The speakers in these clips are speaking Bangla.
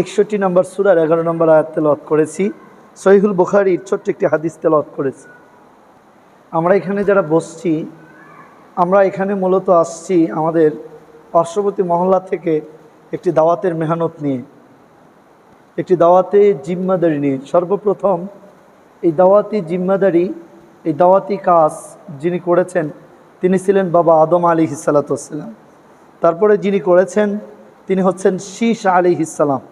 একষট্টি নম্বর সুরার এগারো নম্বর আয়াত তেলত করেছি। সহিহুল বুখারির ছোট্ট একটি হাদিস তেলত করেছি। আমরা এখানে যারা বসছি, আমরা এখানে মূলত আসছি আমাদের পার্শ্ববর্তী মহল্লা থেকে একটি দাওয়াতের মেহনত নিয়ে। একটি দাওয়াতে জিম্মাদারি নিয়ে। সর্বপ্রথম এই দাওয়াতি জিম্মাদারি, এই দাওয়াতি কাজ যিনি করেছেন, তিনি ছিলেন বাবা আদম আলী হিসালাতাম তারপরে যিনি করেছেন, তিনি হচ্ছেন শীষ আলী ইসালাম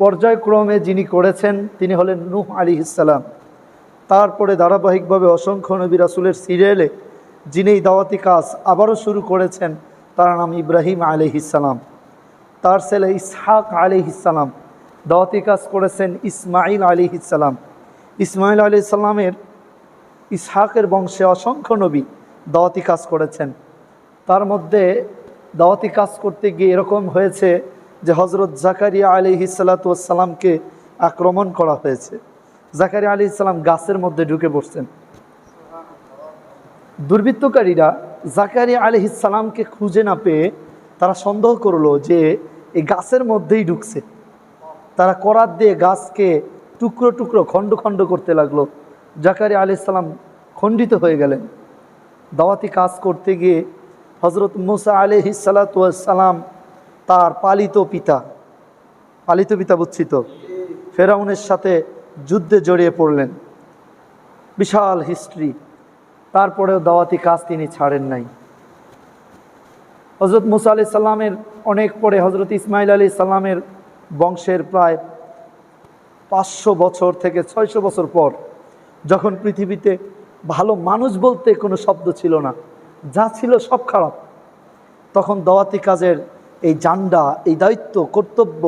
পর্যায়ক্রমে যিনি করেছেন, তিনি হলেন নূহ আলী ইসালাম তারপরে ধারাবাহিকভাবে অসংখ্য নবী রাসুলের সিরিয়ালে যিনি এই দাওয়াতি কাজ আবারও শুরু করেছেন, তার নাম ইব্রাহিম আলী ইসালাম তার ছেলে ইসহাক আলী ইসালাম দাওয়াতি কাজ করেছেন ইসমাইল আলী ইসালাম ইসমাইল আলী ইসলামের ইসহাকের বংশে অসংখ্য নবী দাওয়াতি কাজ করেছেন। তার মধ্যে দাওয়াতি কাজ করতে গিয়ে এরকম হয়েছে যে হজরত জাকারিয়া আলী হিসালাতামকে আক্রমণ করা হয়েছে। জাকারিয়া আলী ইসলাম গাছের মধ্যে ঢুকে পড়ছেন। দুর্বৃত্তকারীরা জাকারিয়া আলী ইসলামকে খুঁজে না পেয়ে তারা সন্দেহ করল যে এই গাছের মধ্যেই ঢুকছে। তারা করাত দিয়ে গাছকে টুকরো টুকরো, খণ্ড খণ্ড করতে লাগল। জাকারিয়া আলী ইসলাম খণ্ডিত হয়ে গেলেন। দাওয়াতি কাজ করতে গিয়ে হজরত মুসা আলহ সালাতাম তার পালিত পিতা পালিত পিতা বুচ্ছিত, ফেরাউনের সাথে যুদ্ধে জড়িয়ে পড়লেন। বিশাল হিস্ট্রি। তারপরেও দাওয়াতি কাজ তিনি ছাড়েন নাই। হজরত মুসা আলি সাল্লামের অনেক পরে হজরত ইসমাইল আলী সাল্লামের বংশের প্রায় পাঁচশো বছর থেকে ছয়শো বছর পর যখন পৃথিবীতে ভালো মানুষ বলতে কোনো শব্দ ছিল না, যা ছিল সব খারাপ, তখন দাওয়াতি কাজের এই জান্ডা, এই দায়িত্ব, কর্তব্য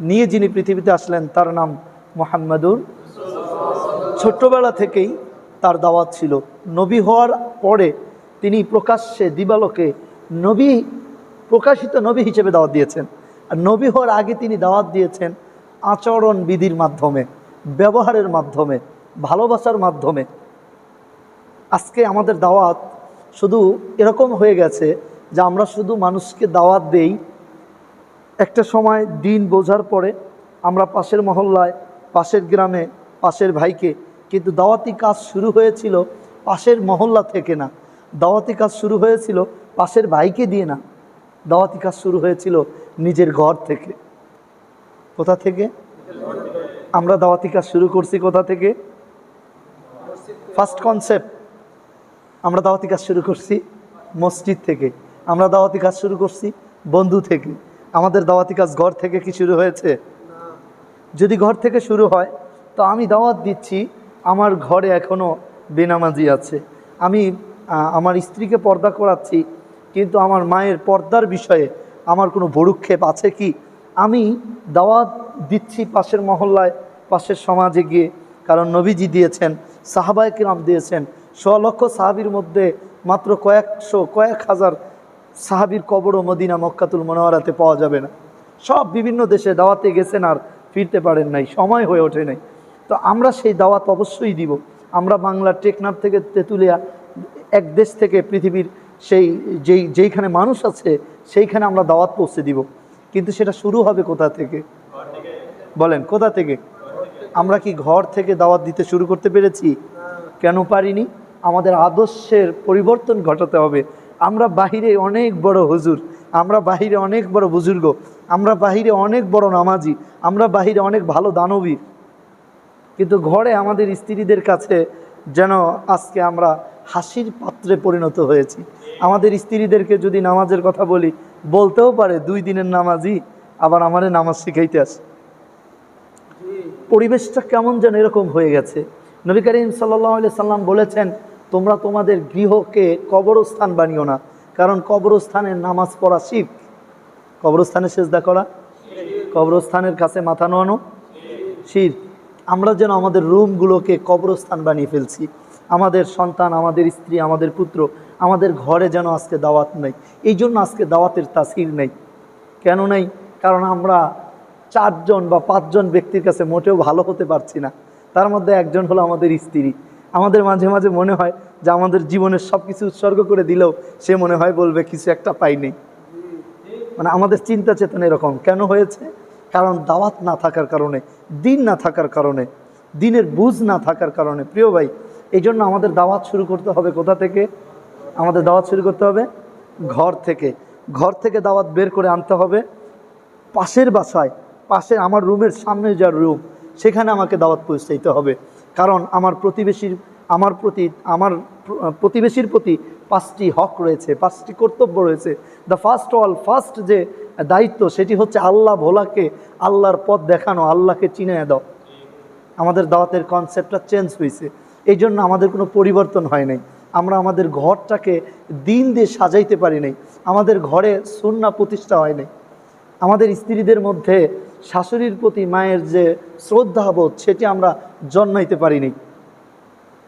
নিয়ে যিনি পৃথিবীতে আসলেন, তার নাম মোহাম্মদুর ছোট্টবেলা থেকেই তার দাওয়াত ছিল। নবী হওয়ার পরে তিনি প্রকাশ্যে দিবালোকে নবী, প্রকাশিত নবী হিসেবে দাওয়াত দিয়েছেন। আর নবী হওয়ার আগে তিনি দাওয়াত দিয়েছেন আচরণ বিধির মাধ্যমে, ব্যবহারের মাধ্যমে, ভালোবাসার মাধ্যমে। আজকে আমাদের দাওয়াত শুধু এরকম হয়ে গেছে যে আমরা শুধু মানুষকে দাওয়াত দেই একটা সময় দিন বোঝার পরে আমরা পাশের মহল্লায়, পাশের গ্রামে, পাশের ভাইকে, কিন্তু দাওয়াতি কাজ শুরু হয়েছিল পাশের মহল্লা থেকে না। দাওয়াতি কাজ শুরু হয়েছিল পাশের ভাইকে দিয়ে না। দাওয়াতি কাজ শুরু হয়েছিল নিজের ঘর থেকে। কোথা থেকে? আমরা দাওয়াতি কাজ শুরু করছি কোথা থেকে? ফার্স্ট কনসেপ্ট আমরা দাওয়াতি কাজ শুরু করছি মসজিদ থেকে। আমরা দাওয়াতি কাজ শুরু করছি বন্ধু থেকে। আমাদের দাওয়াতি কাজ ঘর থেকে কি শুরু হয়েছে? যদি ঘর থেকে শুরু হয়, তো আমি দাওয়াত দিচ্ছি, আমার ঘরে এখনও বেনামাজি আছে। আমি আমার স্ত্রীকে পর্দা করাচ্ছি, কিন্তু আমার মায়ের পর্দার বিষয়ে আমার কোনো ভরুক্ষেপ আছে কি? আমি দাওয়াত দিচ্ছি পাশের মহল্লায়, পাশের সমাজে গিয়ে, কারণ নবীজি দিয়েছেন, সাহাবায় কিরাম দিয়েছেন শ লক্ষ সাহাবির মধ্যে মাত্র কয়েকশো, কয়েক হাজার সাহাবির কবরও মদিনা মক্কাতুল মনোয়ারাতে পাওয়া যাবে না। সব বিভিন্ন দেশে দাওয়াতে গেছেন আর ফিরতে পারেন নাই, সময় হয়ে ওঠে নাই। তো আমরা সেই দাওয়াত অবশ্যই দিব। আমরা বাংলার টেকনাফ থেকে তেঁতুলিয়া, এক দেশ থেকে পৃথিবীর সেই যেই, যেইখানে মানুষ আছে, সেইখানে আমরা দাওয়াত পৌঁছে দিব। কিন্তু সেটা শুরু হবে কোথা থেকে? বলেন, কোথা থেকে? আমরা কি ঘর থেকে দাওয়াত দিতে শুরু করতে পেরেছি? কেন পারিনি? আমাদের আদর্শের পরিবর্তন ঘটাতে হবে। আমরা বাহিরে অনেক বড় হুজুর, আমরা বাহিরে অনেক বড় বুজুর্গ, আমরা বাহিরে অনেক বড় নামাজি, আমরা বাহিরে অনেক ভালো দানবীর কিন্তু ঘরে আমাদের স্ত্রীদের কাছে যেন আজকে আমরা হাসির পাত্রে পরিণত হয়েছি। আমাদের স্ত্রীদেরকে যদি নামাজের কথা বলি, বলতেও পারে, দুই দিনের নামাজই আবার আমারে নামাজ শিখাইতে আসে। পরিবেশটা কেমন যেন এরকম হয়ে গেছে। নবী করিম সাল্লাহ সাল্লাম বলেছেন তোমরা তোমাদের গৃহকে কবরস্থান বানিও না, কারণ কবরস্থানের নামাজ পড়া শিব কবরস্থানে সেজদা করা? কবরস্থানের কাছে মাথা নোয়ানো? শির আমরা যেন আমাদের রুমগুলোকে কবরস্থান বানিয়ে ফেলছি। আমাদের সন্তান, আমাদের স্ত্রী, আমাদের পুত্র, আমাদের ঘরে যেন আজকে দাওয়াত নেই। এই জন্য আজকে দাওয়াতের তাসির নেই। কেন নেই? কারণ আমরা চারজন বা পাঁচজন ব্যক্তির কাছে মোটেও ভালো হতে পারছি না। তার মধ্যে একজন হলো আমাদের স্ত্রী। আমাদের মাঝে মাঝে মনে হয় যে আমাদের জীবনের সব কিছু উৎসর্গ করে দিলেও সে মনে হয় বলবে, কিছু একটা পাই নেই মানে আমাদের চিন্তা চেতনা এরকম। কেন হয়েছে? কারণ দাওয়াত না থাকার কারণে, দিন না থাকার কারণে, দিনের বুঝ না থাকার কারণে। প্রিয় ভাই এই জন্য আমাদের দাওয়াত শুরু করতে হবে কোথা থেকে? আমাদের দাওয়াত শুরু করতে হবে ঘর থেকে। ঘর থেকে দাওয়াত বের করে আনতে হবে পাশের বাসায়। পাশে আমার রুমের সামনে যা রুম, সেখানে আমাকে দাওয়াত পৌঁছাইতে হবে। কারণ আমার প্রতিবেশীর, আমার প্রতি, আমার প্রতিবেশীর প্রতি পাঁচটি হক রয়েছে, পাঁচটি কর্তব্য রয়েছে। দ্য ফার্স্ট অল ফার্স্ট যে দায়িত্ব, সেটি হচ্ছে আল্লাহ ভোলাকে আল্লাহর পথ দেখানো, আল্লাহকে চিনে দাও। আমাদের দাওয়াতের কনসেপ্টটা চেঞ্জ হয়েছে। এই জন্য আমাদের কোনো পরিবর্তন হয় নাই। আমরা আমাদের ঘরটাকে দিন দিয়ে সাজাইতে পারি নাই। আমাদের ঘরে সুন্না প্রতিষ্ঠা হয় নাই। আমাদের স্ত্রীদের মধ্যে শাশুড়ির প্রতি মায়ের যে শ্রদ্ধাবোধ, সেটি আমরা জন্মাইতে পারিনি।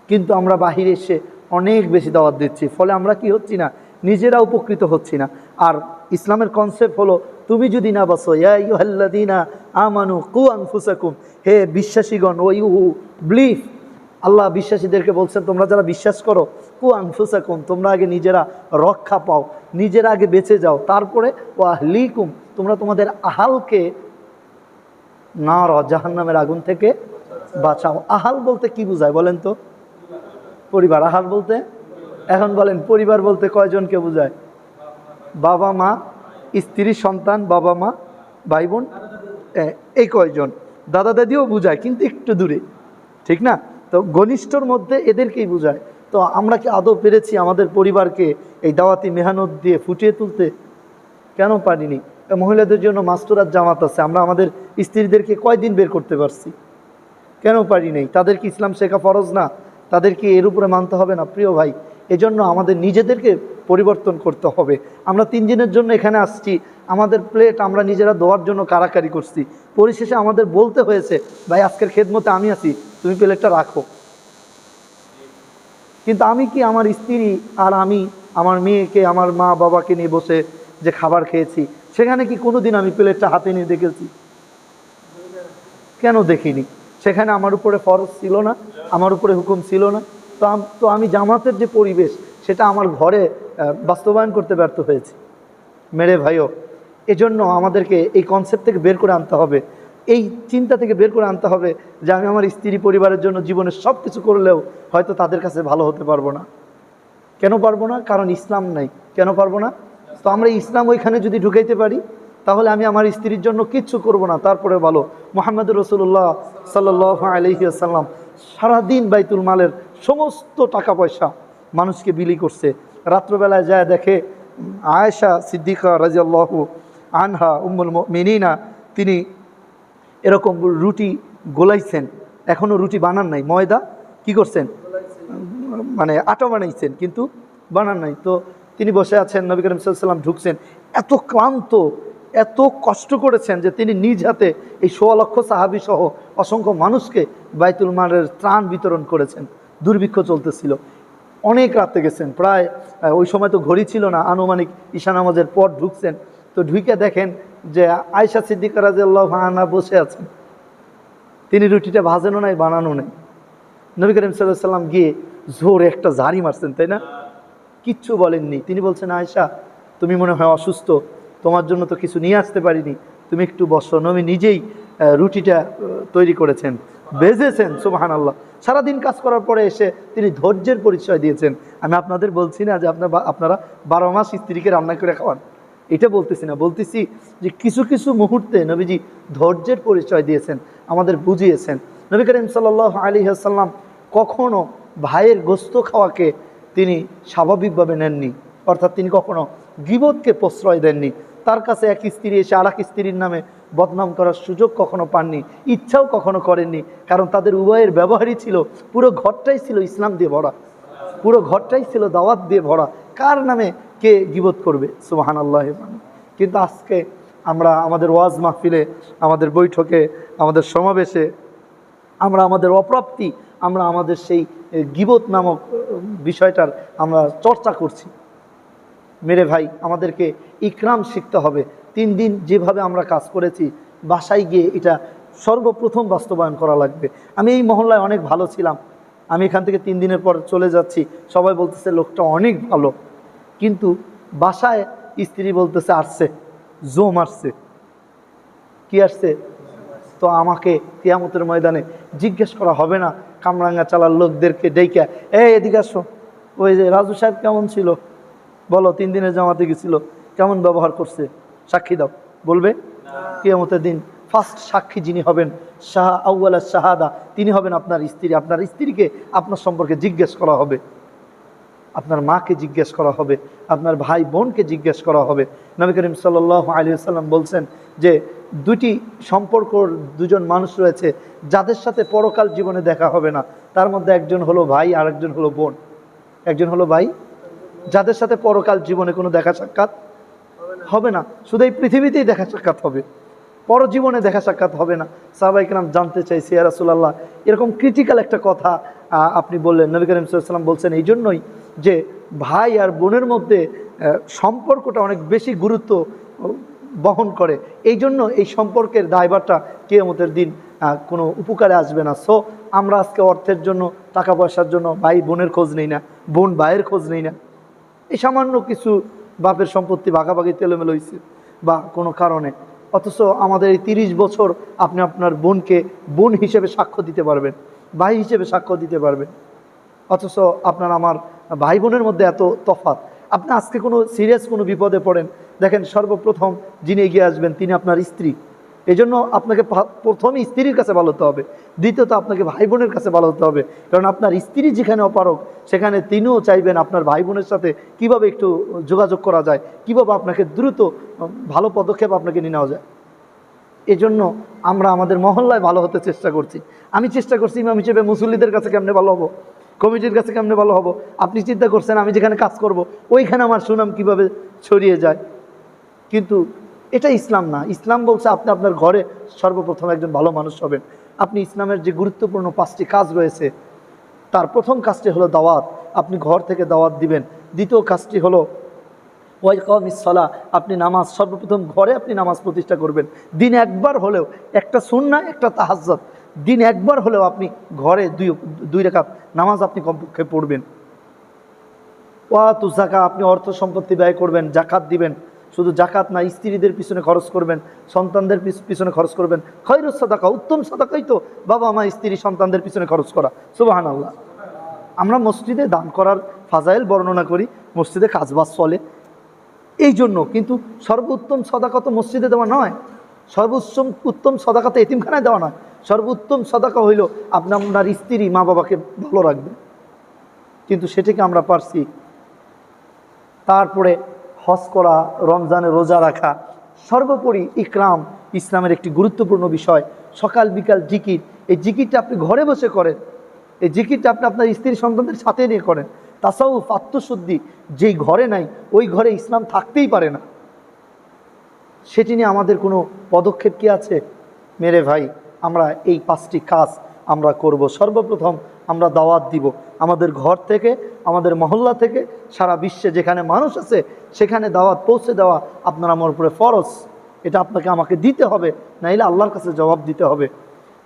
কিন্তু আমরা বাহিরে এসে অনেক বেশি দাওয়াত দিচ্ছি। ফলে আমরা কি হচ্ছি না? নিজেরা উপকৃত হচ্ছি না। আর ইসলামের কনসেপ্ট হলো, তুমি যদি না বসো ইয়াইহাল্লাদিনা আমানু কু আনফুসাকুম। হে বিশ্বাসীগণ ও ইউ ব্লিফ আল্লাহ বিশ্বাসীদেরকে বলছেন, তোমরা যারা বিশ্বাস করো, কু আনফুসাকুম, তোমরা আগে নিজেরা রক্ষা পাও, নিজেরা আগে বেঁচে যাও। তারপরে ও আহলিকুম, তোমরা তোমাদের আহালকে না র জাহান্নামের আগুন থেকে বাঁচাও। আহাল বলতে কি বোঝায় বলেন তো? পরিবার। আহাল বলতে? এখন বলেন, পরিবার বলতে কয়জনকে বোঝায়? বাবা, মা, স্ত্রী, সন্তান, বাবা, মা, ভাই, বোন? এই কয়জন? দাদা, দাদিও বোঝায়, কিন্তু একটু দূরে। ঠিক না? তো ঘনিষ্ঠর মধ্যে এদেরকেই বোঝায়। তো আমরা কি আদৌ পেরেছি আমাদের পরিবারকে এই দাওয়াতি মেহনত দিয়ে ফুটিয়ে তুলতে? কেন পারিনি? মহিলাদের জন্য মাস্টরাত জামাত আছে, আমরা আমাদের স্ত্রীদেরকে কয়দিন বের করতে পারছি? কেন পারি নাই? তাদের কি ইসলাম শেখা ফরজ না? তাদেরকে এর উপরে মানতে হবে না? প্রিয় ভাই, এজন্য আমাদের নিজেদেরকে পরিবর্তন করতে হবে। আমরা তিন দিনের জন্য এখানে আসছি, আমাদের প্লেট আমরা নিজেরা দেওয়ার জন্য কারাকারি করছি। পরিশেষে আমাদের বলতে হয়েছে, ভাই, আজকের খেদমতে আমি আছি, তুমি প্লেটটা রাখো। কিন্তু আমি কি আমার স্ত্রী আর আমি, আমার মেয়েকে, আমার মা বাবাকে নিয়ে বসে যে খাবার খেয়েছি সেখানে কি কোনোদিন আমি প্লেটটা হাতে নিয়ে দেখেছি? কেন দেখিনি? সেখানে আমার উপরে ফরজ ছিল না, আমার উপরে হুকুম ছিল না। তো তো আমি জামাতের যে পরিবেশ, সেটা আমার ঘরে বাস্তবায়ন করতে ব্যর্থ হয়েছি। মেরে ভাইও, এজন্য আমাদেরকে এই কনসেপ্ট থেকে বের করে আনতে হবে। এই চিন্তা থেকে বের করে আনতে হবে যে আমি আমার স্ত্রী পরিবারের জন্য জীবনে সব কিছু করলেও হয়তো তাদের কাছে ভালো হতে পারব না। কেন পারব না? কারণ ইসলাম নাই। কেন পারব না? তো আমরা ইসলাম ওইখানে যদি ঢুকাইতে পারি, তাহলে আমি আমার স্ত্রীর জন্য কিচ্ছু করব না। তারপরে ভালো, মোহাম্মদ রসুল্লাহ সাল্লাহ আলহিসাল্লাম সারাদিন বাইতুল মালের সমস্ত টাকা পয়সা মানুষকে বিলি করছে। রাত্রবেলায় যায় দেখে আয়েশা সিদ্দিকা রাজিয়াল্লাহ আনহা, উম্মুল মিনিনা তিনি এরকম রুটি গোলাইছেন। এখনও রুটি বানান নাই। ময়দা কি করছেন? মানে আটা বানাইছেন, কিন্তু বানান নাই। তো তিনি বসে আছেন, নবী করিম সাল্লাম ঢুকছেন। এত ক্লান্ত, এত কষ্ট করেছেন যে তিনি নিজ হাতে এই সোয়া লক্ষ সাহাবি সহ অসংখ্য মানুষকে বাইতুল মারের ত্রাণ বিতরণ করেছেন। দুর্ভিক্ষ চলতেছিল। অনেক রাতে গেছেন। প্রায় ওই সময় তো ঘড়ি ছিল না। আনুমানিক ঈশা নামাজের পর ঢুকছেন। তো ঢুকে দেখেন যে আয়সা সিদ্দিকা রাজিয়াল্লাহ আনা বসে আছেন। তিনি রুটিটা ভাজেনও নাই, বানানো নেই। নবী করিম সাল্লাহ সাল্লাম গিয়ে জোরে একটা ঝাড়ি মারছেন, তাই না? কিচ্ছু বলেননি। তিনি বলছেন আয়সা তুমি মনে হয় অসুস্থ। তোমার জন্য তো কিছু নিয়ে আসতে পারিনি। তুমি একটু বসো। নবী নিজেই রুটিটা তৈরি করেছেন। বেজেছেন সুবাহান আল্লাহ সারাদিন কাজ করার পরে এসে তিনি ধৈর্যের পরিচয় দিয়েছেন। আমি আপনাদের বলছি না যে আপনার আপনারা বারো মাস স্ত্রীকে রান্না করে খাওয়ান। এটা বলতেছি না। বলতেছি যে কিছু কিছু মুহূর্তে নবীজি ধৈর্যের পরিচয় দিয়েছেন, আমাদের বুঝিয়েছেন। নবী করিম সাল্লাহ আলী আসাল্লাম কখনও ভাইয়ের গোস্ত খাওয়াকে তিনি স্বাভাবিকভাবে নেননি। অর্থাৎ তিনি কখনো গিবতকে প্রশ্রয় দেননি। তার কাছে এক স্ত্রী এসে আর স্ত্রীর নামে বদনাম করার সুযোগ কখনো পাননি, ইচ্ছাও কখনো করেননি, কারণ তাদের উভয়ের ব্যবহারই ছিল পুরো ঘরটাই ছিল ইসলাম দিয়ে ভরা। পুরো ঘরটাই ছিল দাওয়াত দিয়ে ভরা। কার নামে কে গিবত করবে? সুবাহান আল্লাহ কিন্তু আজকে আমরা আমাদের ওয়াজ মাহফিলে, আমাদের বৈঠকে, আমাদের সমাবেশে আমরা আমাদের অপ্রাপ্তি আমরা আমাদের সেই গিবত নামক বিষয়টার আমরা চর্চা করছি। মেরে ভাই, আমাদেরকে ইকরাম শিখতে হবে। তিন দিন যেভাবে আমরা কাজ করেছি, বাসায় গিয়ে এটা সর্বপ্রথম বাস্তবায়ন করা লাগবে। আমি এই মহল্লায় অনেক ভালো ছিলাম। আমি এখান থেকে তিন দিনের পর চলে যাচ্ছি। সবাই বলতেছে, লোকটা অনেক ভালো। কিন্তু বাসায় স্ত্রী বলতেছে, আসছে, জোম আসছে। কি আসছে? তো আমাকে কিয়ামতের ময়দানে জিজ্ঞেস করা হবে না। কামরাঙ্গা চালার লোকদেরকে ডেকে এই এদিকে আসো। ওই যে রাজু সাহেব কেমন ছিল? বলো, তিন দিনের জামাতে গেছিল, কেমন ব্যবহার করছে? সাক্ষী দাও। বলবে? কিয়ামতের দিন ফার্স্ট সাক্ষী যিনি হবেন, শাহ আউ্লা শাহাদা, তিনি হবেন আপনার স্ত্রী। আপনার স্ত্রীকে আপনার সম্পর্কে জিজ্ঞেস করা হবে। আপনার মাকে জিজ্ঞেস করা হবে, আপনার ভাই বোনকে জিজ্ঞেস করা হবে। নবী করিম সাল্লাহ আলী সাল্লাম বলছেন যে দুটি সম্পর্কর দুজন মানুষ রয়েছে, যাদের সাথে পরকাল জীবনে দেখা হবে না। তার মধ্যে একজন হলো ভাই আর একজন হলো বোন। একজন হলো ভাই? যাদের সাথে পরকাল জীবনে কোনো দেখা সাক্ষাৎ হবে না। শুধু এই পৃথিবীতেই দেখা সাক্ষাৎ হবে। পরজীবনে দেখা সাক্ষাৎ হবে না। সাহবাইকরাম জানতে চাই সিয়া রাসুল্লাহ এরকম ক্রিটিক্যাল একটা কথা আপনি বললেন। নবী করিম সাল্লাম বলছেন, এই জন্যই যে ভাই আর বোনের মধ্যে সম্পর্কটা অনেক বেশি গুরুত্ব বহন করে। এই জন্য এই সম্পর্কের দায়ভারটা কেয়ামতের দিন কোনো উপকারে আসবে না। সো আমরা আজকে অর্থের জন্য, টাকা পয়সার জন্য ভাই বোনের খোঁজ নেই না, বোন ভাইয়ের খোঁজ নেই না। এই সামান্য কিছু বাপের সম্পত্তি ভাগাভাগি তেলোমেলো হয়েছে বা কোনো কারণে। অথচ আমাদের এই তিরিশ বছর আপনি আপনার বোনকে বোন হিসেবে সাক্ষ্য দিতে পারবেন, ভাই হিসেবে সাক্ষ্য দিতে পারবেন। অথচ আপনার আমার ভাই বোনের মধ্যে এত তফাত আপনি আজকে কোনো সিরিয়াস কোনো বিপদে পড়েন, দেখেন সর্বপ্রথম যিনি এগিয়ে আসবেন, তিনি আপনার স্ত্রী। এই জন্য আপনাকে প্রথমে স্ত্রীর কাছে ভালো হতে হবে, দ্বিতীয়ত আপনাকে ভাই বোনের কাছে ভালো হতে হবে, কারণ আপনার স্ত্রী যেখানে অপারক সেখানে তিনিও চাইবেন আপনার ভাই বোনের সাথে কীভাবে একটু যোগাযোগ করা যায়, কীভাবে আপনাকে দ্রুত ভালো পদক্ষেপ আপনাকে নিয়ে নেওয়া যায়। এজন্য আমরা আমাদের মহল্লায় ভালো হতে চেষ্টা করছি। আমি চেষ্টা করছি ইমাম হিসেবে মুসল্লিদের কাছে কেমনে ভালো হব? কমিটির কাছে কেমনে ভালো হব? আপনি চিন্তা করছেন আমি যেখানে কাজ করব, ওইখানে আমার সুনাম কীভাবে ছড়িয়ে যায়? কিন্তু এটা ইসলাম না। ইসলাম বলছে আপনি আপনার ঘরে সর্বপ্রথম একজন ভালো মানুষ হবেন। আপনি ইসলামের যে গুরুত্বপূর্ণ পাঁচটি কাজ রয়েছে, তার প্রথম কাজটি হলো দাওয়াত। আপনি ঘর থেকে দাওয়াত দিবেন। দ্বিতীয় কাজটি হলো ওয়াইকমিসলা আপনি নামাজ, সর্বপ্রথম ঘরে আপনি নামাজ প্রতিষ্ঠা করবেন। দিন একবার হলেও একটা সুন্না একটা তাহাজ্জত দিন একবার হলেও আপনি ঘরে দুই দুই রেখাত নামাজ আপনি কমপক্ষে পড়বেন। ওয়াতু জাকা আপনি অর্থ সম্পত্তি ব্যয় করবেন জাকাত দিবেন। শুধু জাকাত না, স্ত্রীদের পিছনে খরচ করবেন, সন্তানদের পিছ- পিছনে খরচ করবেন। খৈরুস সাদাকা, উত্তম সাদাকাই তো বাবা মা, স্ত্রী, সন্তানদের পিছনে খরচ করা। সুবাহান আল্লাহ আমরা মসজিদে দান করার ফাজাইল বর্ণনা করি, মসজিদে কাজবাজ চলে। এই জন্য কিন্তু সর্বোত্তম সদাকা তো মসজিদে দেওয়া নয় সর্বোত্তম উত্তম সদাকা তো এতিমখানায় দেওয়া নয়। সর্বোত্তম সদাকা হইল আপনি আপনার স্ত্রী মা বাবাকে ভালো রাখবেন কিন্তু সেটাকে আমরা পারছি তারপরে হজ করা, রমজানে রোজা রাখা, সর্বোপরি ইকরাম ইসলামের একটি গুরুত্বপূর্ণ বিষয়, সকাল, বিকাল জিকির। এই জিকিরটা আপনি ঘরে বসে করেন। এই জিকিরটা আপনি আপনার স্ত্রী সন্তানদের সাথে নিয়ে করেন। তাছাড়াও আত্মশুদ্ধি যেই ঘরে নাই, ওই ঘরে ইসলাম থাকতেই পারে না। সেটি নিয়ে আমাদের কোনো পদক্ষেপ কি আছে? মেরে ভাই আমরা এই পাঁচটি কাজ আমরা করব। সর্বপ্রথম আমরা দাওয়াত দিব। আমাদের ঘর থেকে, আমাদের মহল্লা থেকে, সারা বিশ্বে যেখানে মানুষ আছে, সেখানে দাওয়াত পৌঁছে দেওয়া আপনার আমার উপরে ফরজ। এটা আপনাকে আমাকে দিতে হবে, নাইলে আল্লাহর কাছে জবাব দিতে হবে।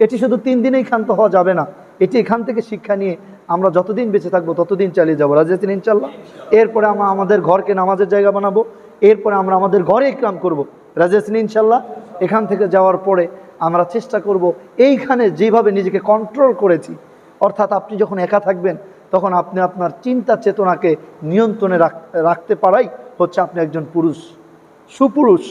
এটি শুধু তিন দিনেই ক্ষান্ত হওয়া যাবে না। এটি এখান থেকে শিক্ষা নিয়ে আমরা যতদিন বেঁচে থাকব, ততদিন চালিয়ে যাব। রাজেতিন ইনশাল্লাহ এরপরে আমরা আমাদের ঘরকে নামাজের জায়গা বানাবো। এরপরে আমরা আমাদের ঘরে ইকরাম করব। রাজেসিন ইনশাল্লাহ এখান থেকে যাওয়ার পরে আমরা চেষ্টা করব এইখানে যেভাবে নিজেকে কন্ট্রোল করেছি। অর্থাৎ আপনি যখন একা থাকবেন, তখন আপনি আপনার চিন্তা চেতনাকে নিয়ন্ত্রণে রাখতে পারাই হচ্ছে আপনি একজন পুরুষ, সুপুরুষ।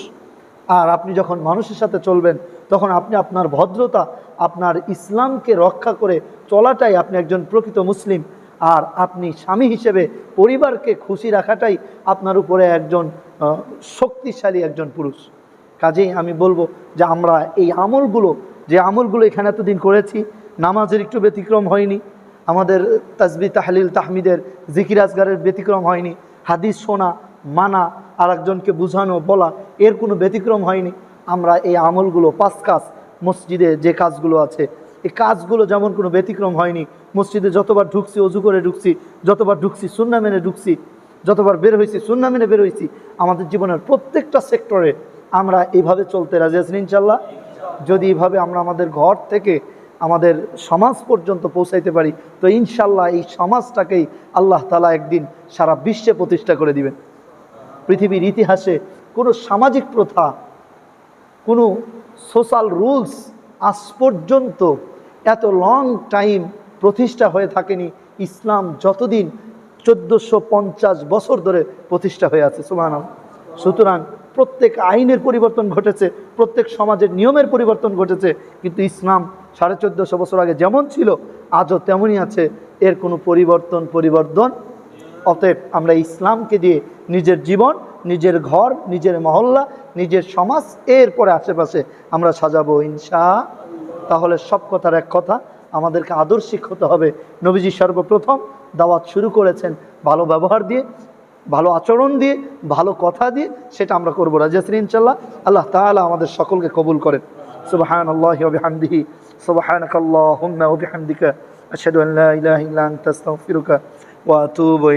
আর আপনি যখন মানুষের সাথে চলবেন, তখন আপনি আপনার ভদ্রতা, আপনার ইসলামকে রক্ষা করে চলাটাই আপনি একজন প্রকৃত মুসলিম। আর আপনি স্বামী হিসেবে পরিবারকে খুশি রাখাটাই আপনার উপরে একজন শক্তিশালী একজন পুরুষ। কাজেই আমি বলব যে আমরা এই আমলগুলো, যে আমলগুলো এখানে এতদিন করেছি, নামাজের একটু ব্যতিক্রম হয়নি, আমাদের তাজবি তাহলিল, তাহমিদের জিকির আজগারের ব্যতিক্রম হয়নি, হাদিস শোনা, মানা আর একজনকে বুঝানো, বলা, এর কোনো ব্যতিক্রম হয়নি। আমরা এই আমলগুলো পাঁচ কাজ মসজিদে যে কাজগুলো আছে, এই কাজগুলো যেমন কোনো ব্যতিক্রম হয়নি, মসজিদে যতবার ঢুকছি, অজু করে ঢুকছি, যতবার ঢুকছি, সুন্না মেনে ঢুকছি, যতবার বের হয়েছি সুন্না মেনে বের হয়েছি আমাদের জীবনের প্রত্যেকটা সেক্টরে আমরা এইভাবে চলতে রাজি আছেন ইনশাল্লাহ যদি এইভাবে আমরা আমাদের ঘর থেকে আমাদের সমাজ পর্যন্ত পৌঁছাইতে পারি, তো ইনশাল্লাহ এই সমাজটাকেই আল্লাহ তালা একদিন সারা বিশ্বে প্রতিষ্ঠা করে দিবেন। পৃথিবীর ইতিহাসে কোনো সামাজিক প্রথা, কোনো সোশ্যাল রুলস আজ পর্যন্ত এত লং টাইম প্রতিষ্ঠা হয়ে থাকেনি, ইসলাম যতদিন চোদ্দোশো বছর ধরে প্রতিষ্ঠা হয়ে আছে সুমান সুতরাং প্রত্যেক আইনের পরিবর্তন ঘটেছে, প্রত্যেক সমাজের নিয়মের পরিবর্তন ঘটেছে, কিন্তু ইসলাম সাড়ে চোদ্দোশো বছর আগে যেমন ছিল, আজও তেমনই আছে। এর কোনো পরিবর্তন পরিবর্তন? অতএব আমরা ইসলামকে দিয়ে নিজের জীবন, নিজের ঘর, নিজের মহল্লা, নিজের সমাজ এরপরে আশেপাশে আমরা সাজাবো ইনশা। তাহলে সব কথার এক কথা, আমাদেরকে আদর্শিক হতে হবে। নবীজি সর্বপ্রথম দাওয়াত শুরু করেছেন ভালো ব্যবহার দিয়ে। ভালো আচরণ দিয়ে, ভালো কথা দিয়ে সেটা আমরা করব। রাজাশ্রী ইনশাল্লাহ আল্লাহ তাহলে আমাদের সকলকে কবুল করেন। সুবহান আল্লাহ ওবিহামদিহি সুবহানাক আল্লাহুম্মা ওয়া বিহামদিকা। আশহাদু আন লা ইলাহা ইল্লা আনতা, আস্তাগফিরুকা ওয়া আতুবু